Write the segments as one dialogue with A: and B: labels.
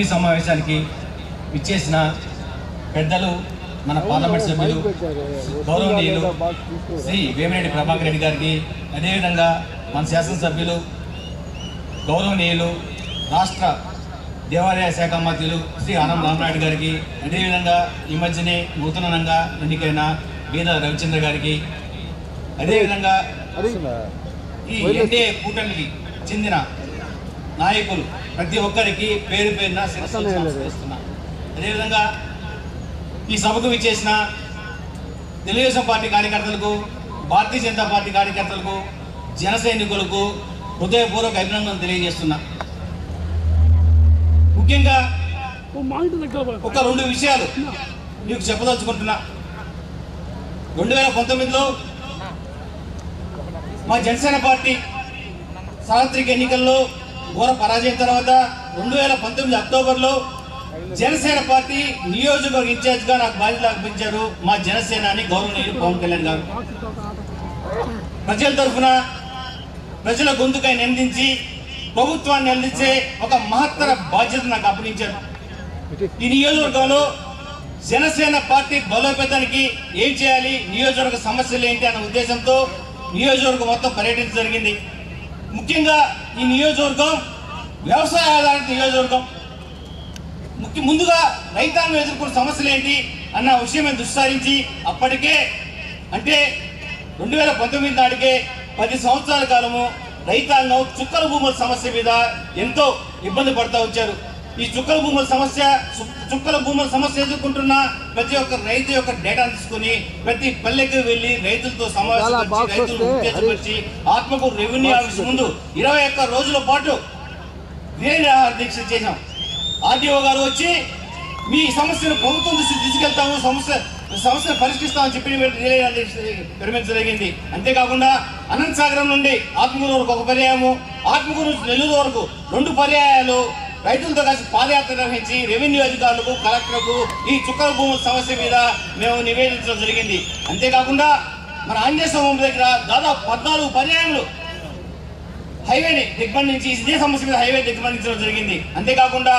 A: ఆత్మీయ సమావేశానికి ఇచ్చేసిన పెద్దలు మన పార్లమెంట్ సభ్యులు గౌరవనీయులు శ్రీ వేమిరెడ్డి ప్రభాకర్ రెడ్డి గారికి అదేవిధంగా మన శాసనసభ్యులు గౌరవనీయులు రాష్ట్ర దేవాలయ శాఖ మంత్రులు శ్రీ ఆనం రామనాయుడు గారికి అదేవిధంగా ఈ మధ్యనే నూతనంగా ఎన్నికైన బీద రవిచంద్ర గారికి అదేవిధంగా ఈ ఎన్డీఏ కూటమికి చెందిన నాయకులు ప్రతి ఒక్కరికి పేరు పేరున అదేవిధంగా ఈ సభకు విచ్చేసిన తెలుగుదేశం పార్టీ కార్యకర్తలకు భారతీయ జనతా పార్టీ కార్యకర్తలకు జన సైనికులకు హృదయపూర్వక అభినందనలు తెలియజేస్తున్నా. ముఖ్యంగా ఒక రెండు విషయాలు మీకు చెప్పదలుచుకుంటున్నా. రెండు వేల పంతొమ్మిదిలో మా జనసేన పార్టీ సార్వత్రిక ఎన్నికల్లో ఘోర పరాజయం తర్వాత రెండు వేల పంతొమ్మిది అక్టోబర్లో జనసేన పార్టీ నియోజకవర్గ ఇన్ఛార్జ్గా నాకు బాధ్యత అర్పించారు మా జనసేన అని గౌరవనీయులు పవన్ కళ్యాణ్ గారు. ప్రజల తరఫున ప్రజల గొంతుకై నిందించి ప్రభుత్వాన్ని అందించే ఒక మహత్తర బాధ్యత నాకు అప్పగించారు. ఈ నియోజకవర్గంలో జనసేన పార్టీ బలోపేతానికి ఏం చేయాలి నియోజకవర్గ సమస్యలు ఏంటి అన్న ఉద్దేశంతో నియోజకవర్గం మొత్తం పర్యటించడం జరిగింది. ముఖ్యంగా ఈ నియోజకవర్గం వ్యవసాయ ఆధారిత నియోజకవర్గం. ముఖ్య ముందుగా రైతాంగం ఎదుర్కొన్న సమస్యలు ఏంటి అన్న విషయం దుస్సారించి అప్పటికే అంటే రెండు వేల పంతొమ్మిది నాటికే పది సంవత్సరాల కాలము రైతాంగం చుక్కల భూముల సమస్య మీద ఎంతో ఇబ్బంది పడతా వచ్చారు. ఈ చుక్కల భూముల సమస్య చుక్కల భూముల సమస్య ఎదుర్కొంటున్న ప్రతి ఒక్క రైతు యొక్క డేటా తీసుకుని ప్రతి పల్లెకి వెళ్ళి రైతులతో సమావేశపరిచి ఉత్తేజపరిచి ఆత్మకూరు రెవెన్యూ ఆఫీస్ ముందు ఇరవై ఒక్క రోజుల పాటు నిరాహార దీక్ష చేశాం. ఆర్డీఓ గారు వచ్చి మీ సమస్యను ప్రభుత్వం దృష్టికి తీసుకెళ్తాము సమస్య సమస్యను పరిష్కరిస్తామని చెప్పి జరిగింది. అంతేకాకుండా అనంత సాగరం నుండి ఆత్మకూరు వరకు ఒక పర్యాయము ఆత్మకూరు నుంచి నెల్లూరు వరకు రెండు పర్యాయాలు రైతులతో కలిసి పాదయాత్ర నిర్వహించి రెవెన్యూ అధికారులకు కలెక్టర్కు ఈ చుక్కల భూముల సమస్య మీద మేము నివేదించడం జరిగింది. అంతేకాకుండా మన ఆంజనేయ స్వామి దగ్గర దాదాపు పద్నాలుగు పర్యాయములు హైవేని దిగ్బంధించి ఇదే సమస్య మీద హైవే దిగ్బంధించడం జరిగింది. అంతేకాకుండా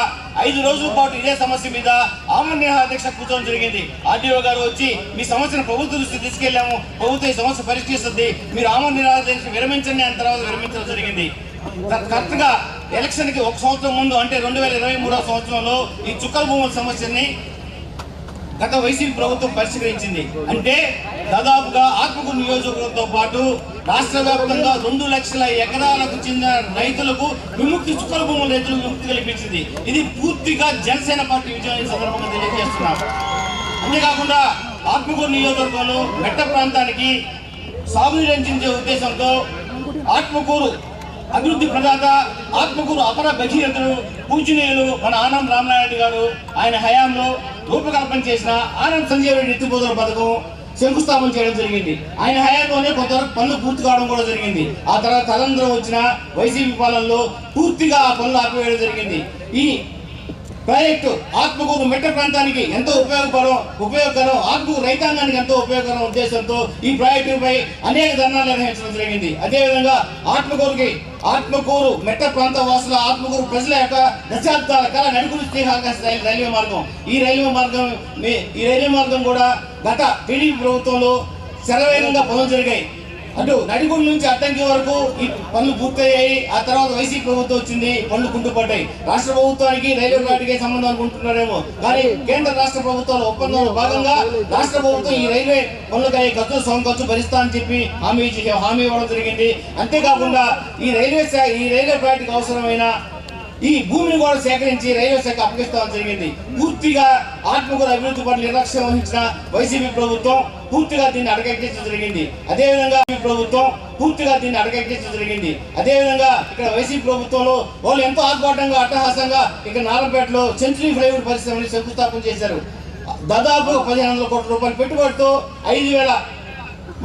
A: ఐదు రోజుల పాటు ఇదే సమస్య మీద ఆమరణ అధ్యక్ష కూర్చోవడం జరిగింది. ఆర్డీఓ గారు వచ్చి మీ సమస్యను ప్రభుత్వ దృష్టికి తీసుకెళ్ళాము ప్రభుత్వం ఈ సమస్య పరిష్కరిస్తుంది. మీరు ఆమరణ దీక్ష విరమించండి అని తర్వాత విరమించడం జరిగింది. కరెక్ట్గా ఎలక్షన్కి ఒక సంవత్సరం ముందు అంటే రెండు వేల ఇరవై మూడో సంవత్సరంలో ఈ చుక్కల భూముల సమస్యని గత వైసీపీ ప్రభుత్వం పరిష్కరించింది. అంటే దాదాపుగా ఆత్మకూరు నియోజకవర్గంతో పాటు రాష్ట్ర వ్యాప్తంగా రెండు లక్షల ఎకరాలకు చెందిన రైతులకు విముక్తి చుక్కల భూముల రైతులకు విముక్తి కల్పించింది. ఇది పూర్తిగా జనసేన పార్టీ విజయం సందర్భంగా తెలియజేస్తున్నాం. అంతేకాకుండా ఆత్మకూరు నియోజకవర్గంలో మెట్ట ప్రాంతానికి సాగునీరు అందించే ఉద్దేశంతో ఆత్మకూరు అభివృద్ధి ప్రదాత ఆత్మకూరు అపర భగీరథుడు పూజనీయులు మన ఆనంద్ రామనాయుడు గారు ఆయన హయాంలో రూపకల్పన చేసిన ఆనంద్ సంజయ్ రెడ్డి ఎత్తిపోతల పథకం శంకుస్థాపన చేయడం జరిగింది. ఆయన హయాంలోనే కొంతవరకు పనులు పూర్తి కావడం కూడా జరిగింది. ఆ తర్వాత తదంతరం వచ్చిన వైసీపీ పాలనలో పూర్తిగా ఆ పనులు ఆపివేయడం జరిగింది. ఈ ప్రాజెక్టు ఆత్మకూరు మెట్ట ప్రాంతానికి ఎంతో ఉపయోగపడం ఉపయోగకరం ఆత్మకూరు రైతాంగానికి ఎంతో ఉపయోగకరం ఉద్దేశంతో ఈ ప్రాజెక్టుపై అనేక ధర్నాలు నిర్వహించడం జరిగింది. అదేవిధంగా ఆత్మకూరుకి ఆత్మకూరు మెట్ట ప్రాంత వాసుల ఆత్మకూరు ప్రజల యొక్క దశాబ్దాల కళ నడుకులు శ్రీహాకాశ రైల్వే మార్గం. ఈ రైల్వే మార్గం ఈ రైల్వే మార్గం కూడా గత టీడీపీ ప్రభుత్వంలో శరవేగంగా పనులు జరిగాయి. అటు నడిగుండు నుంచి అడ్డంకి వరకు ఈ పనులు పూర్తయ్యాయి. ఆ తర్వాత వైసీపీ ప్రభుత్వం వచ్చింది పనులు కుంటుపడ్డాయి. రాష్ట్ర ప్రభుత్వానికి రైల్వే వాటికి సంబంధం అనుకుంటున్నారేమో కానీ కేంద్ర రాష్ట్ర ప్రభుత్వాల ఒప్పందంలో భాగంగా రాష్ట్ర ప్రభుత్వం ఈ రైల్వే పనులకై ఖర్చు సొంత ఖర్చు భరిస్తా అని చెప్పి హామీ ఇచ్చి- హామీ ఇవ్వడం జరిగింది. అంతేకాకుండా ఈ రైల్వే ఈ రైల్వే ప్రాజెక్టుకు అవసరమైన ఈ భూమిని కూడా సేకరించి రైల్వే శాఖ అప్పగిస్తామని జరిగింది. పూర్తిగా ఆత్మకూర అభివృద్ధి పట్ల నిర్లక్ష్యం వహించిన వైసీపీ ప్రభుత్వం పూర్తిగా దీన్ని అడగెక్కించడం జరిగింది. అదేవిధంగా ఈ ప్రభుత్వం పూర్తిగా దీన్ని అడగెక్కించడం జరిగింది. అదేవిధంగా ఇక్కడ వైసీపీ ప్రభుత్వంలో వాళ్ళు ఎంతో ఆర్భాటంగా అట్టహాసంగా ఇక్కడ నారంపేటలో సెంచరీ ఫ్లైవుడ్ పరిశ్రమని శంకుస్థాపన చేశారు. దాదాపు పదిహేను వందల కోట్ల రూపాయల పెట్టుబడితో ఐదు వేల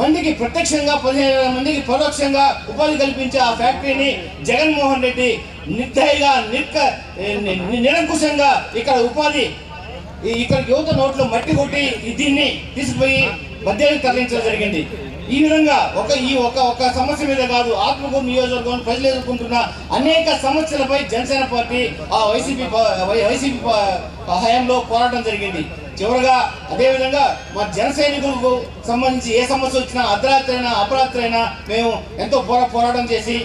A: మందికి ప్రత్యక్షంగా పదిహేను వేల మందికి పరోక్షంగా ఉపాధి కల్పించే ఆ ఫ్యాక్టరీని జగన్మోహన్ రెడ్డి నిర్దయగా నిర్క నిరంకుశంగా ఇక్కడ ఉపాధి ఇక్కడ యువత నోట్లో మట్టి కొట్టి దీన్ని తీసుకుపోయి మధ్యాహ్నం తరలించడం జరిగింది. ఈ విధంగా ఒక ఈ ఒక ఒక సమస్య మీద కాదు ఆత్మకూరు నియోజకవర్గం ప్రజలు ఎదుర్కొంటున్న అనేక సమస్యలపై జనసేన పార్టీ ఆ వైసీపీ వై- వైసీపీ హయాంలో పోరాటం జరిగింది. చివరగా అదేవిధంగా మా జన సైనికులకు సంబంధించి ఏ సమస్య వచ్చినా అర్ధరాత్రి అయినా అపరాత్రి అయినా మేము ఎంతో పోరా పోరాటం చేసి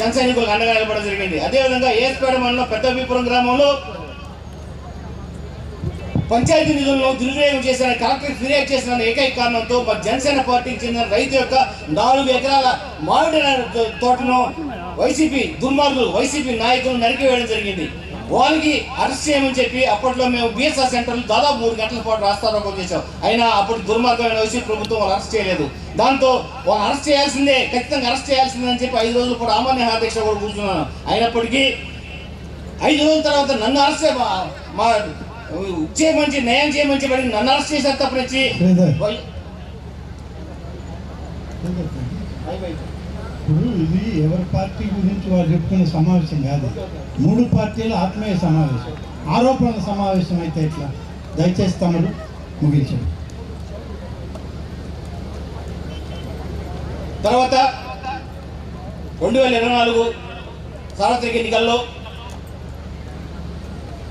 A: జన సైనికులకు అండగా నిలబడడం జరిగింది. అదేవిధంగా ఏస్పేడ మండలం పెద్దబీపురం గ్రామంలో పంచాయతీ నిధులను దుర్వినియోగం చేసిన కలెక్టర్ ఫిర్యాదు చేసిన ఏకైక కారణంతో మా జనసేన పార్టీకి చెందిన రైతు యొక్క నాలుగు ఎకరాల మామిడి తోటను వైసీపీ దుర్మార్గులు వైసీపీ నాయకులు నరికివేయడం జరిగింది. వాళ్ళకి అరెస్ట్ చేయమని చెప్పి అప్పట్లో మేము బిఎస్ఆర్ సెంటర్లో దాదాపు మూడు గంటల పాటు రాస్తారోకం చేశాం. అయినా అప్పుడు దుర్మార్గమైన వైసీపీ ప్రభుత్వం వాళ్ళు అరెస్ట్ చేయలేదు. దాంతో వాళ్ళు అరెస్ట్ చేయాల్సిందే ఖచ్చితంగా అరెస్ట్ చేయాల్సిందే అని చెప్పి ఐదు రోజులు కూడా అమాన్య హార్దీక్ష కూడా కూర్చున్నాను. అయినప్పటికీ ఐదు రోజుల తర్వాత నన్ను అరెస్ట్ మా- చేయమని న్యాయం చేయమని చెప్పి నన్ను అరెస్ట్ చేశారు తప్పనిచ్చి
B: శ్రీధర్.
A: వై-
B: ఇప్పుడు ఇది ఎవరి పార్టీ గురించి వారు చెప్పుకునే సమావేశం కాదు. మూడు పార్టీల ఆత్మీయ సమావేశం. ఆరోపణల సమావేశం అయితే ఇట్లా దయచేసి తమరు ముగించండి.
A: తర్వాత రెండు వేల ఇరవై నాలుగు సార్వత్రిక ఎన్నికల్లో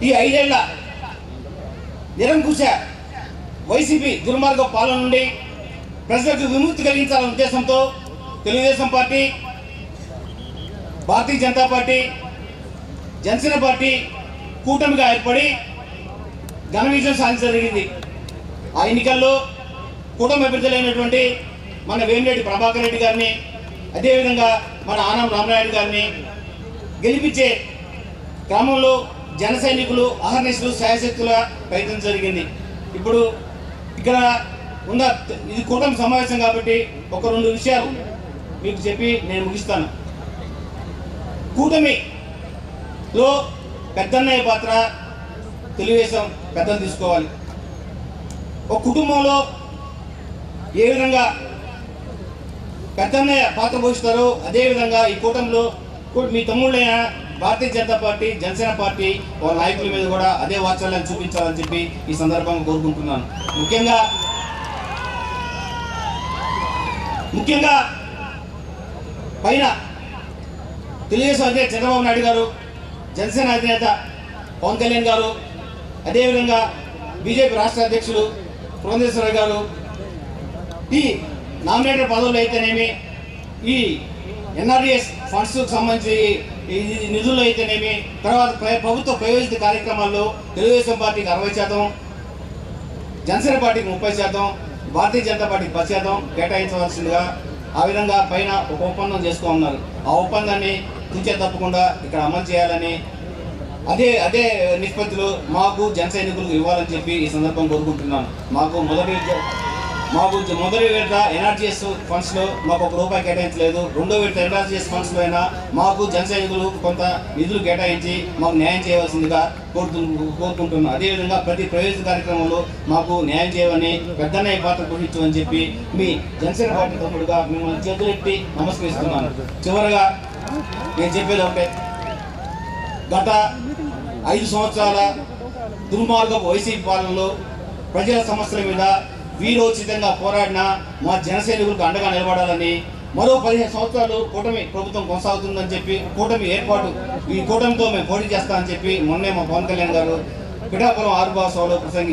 A: ఈ ఐదేళ్ళ నిరంకుశ వైసీపీ దుర్మార్గ పాలన నుండి ప్రజలకు విముక్తి కలిగించాలనే ఉద్దేశంతో Telugu Desam party Bharatiya Janata party Janasena party కూటమిగా ఏర్పడి ఘన విజయం సాధించడం జరిగింది. ఆ ఎన్నికల్లో కూటమి అభ్యర్థులైనటువంటి మన వేమిరెడ్డి ప్రభాకర్ రెడ్డి గారిని అదేవిధంగా మన ఆనం రామనాయుడు గారిని గెలిపించే క్రమంలో జన సైనికులు అహర్నిశలు శాయశక్తుల ప్రయత్నం జరిగింది. ఇప్పుడు ఇక్కడ ఉన్న ఇది కూటమి సమావేశం కాబట్టి ఒక రెండు విషయాలు మీకు చెప్పి నేను ముగిస్తాను. కూటమిలో పెద్దన్నయ్య పాత్ర తెలుగుదేశం పెద్దలు తీసుకోవాలి. ఒక కుటుంబంలో ఏ విధంగా పెద్దన్నయ్య పాత్ర పోషిస్తారో అదేవిధంగా ఈ కూటమిలో మీ తమ్ముళ్ళైన భారతీయ జనతా పార్టీ జనసేన పార్టీ వాళ్ళ నాయకుల మీద కూడా అదే వాత్సల్యాన్ని చూపించాలని చెప్పి ఈ సందర్భంగా కోరుకుంటున్నాను. ముఖ్యంగా ముఖ్యంగా పైన తెలుగుదేశం అధినేత చంద్రబాబు నాయుడు గారు జనసేన అధినేత పవన్ కళ్యాణ్ గారు అదేవిధంగా బీజేపీ రాష్ట్ర అధ్యక్షులు పురంధేశ్వరరావు గారు ఈ నామినేటెడ్ పదవులు అయితేనేమి ఈ ఎన్ఆర్డిఎస్ ఫండ్స్కు సంబంధించి నిధుల్లో నిధులు అయితేనేమి తర్వాత ప్రభుత్వ ప్రయోజిత కార్యక్రమాల్లో తెలుగుదేశం పార్టీకి అరవై శాతం జనసేన పార్టీకి ముప్పై శాతం భారతీయ జనతా పార్టీకి పది శాతం కేటాయించవలసిందిగా ఆ విధంగా పైన ఒక ఒప్పందం చేసుకోమన్నారు ఆ ఒప్పందాన్ని తుంచే తప్పకుండా ఇక్కడ అమలు చేయాలని అదే అదే నిష్పత్తిలో మాకు జన సైనికులకు ఇవ్వాలని చెప్పి ఈ సందర్భం కోరుకుంటున్నాను. మాకు మొదటి మాకు మొదటి విడత ఎన్ఆర్జీఎస్ ఫండ్స్లో మాకు ఒక రూపాయి కేటాయించలేదు. రెండో విడత ఎన్ఆర్జీఎస్ ఫండ్స్లో అయినా మాకు జన కొంత నిధులు కేటాయించి మాకు న్యాయం చేయవలసిందిగా కోరుతు కోరుకుంటున్నాను. అదేవిధంగా ప్రతి ప్రయోజన కార్యక్రమంలో మాకు న్యాయం చేయమని పెద్దన్నయ్య పాత్ర పోషించమని చెప్పి మీ జనసేన పార్టీ తమ్ముడుగా మిమ్మల్ని చేతులెత్తి నమస్కరిస్తున్నాను. చివరగా నేను చెప్పేది ఒకటే గత ఐదు సంవత్సరాల దుర్మార్గపు వైసీపీ పాలనలో ప్రజల సమస్యల మీద వీరోచితంగా పోరాడిన మా జనసైనికులకు అండగా నిలబడాలని మరో పదిహేను సంవత్సరాలు కూటమి ప్రభుత్వం కొనసాగుతుందని చెప్పి కూటమి ఏర్పాటు ఈ కూటమితో మేము పోటీ చేస్తామని చెప్పి మొన్నే మా పవన్ కళ్యాణ్ గారు పిఠాపురం ఆరుబాసలో ప్రసంగి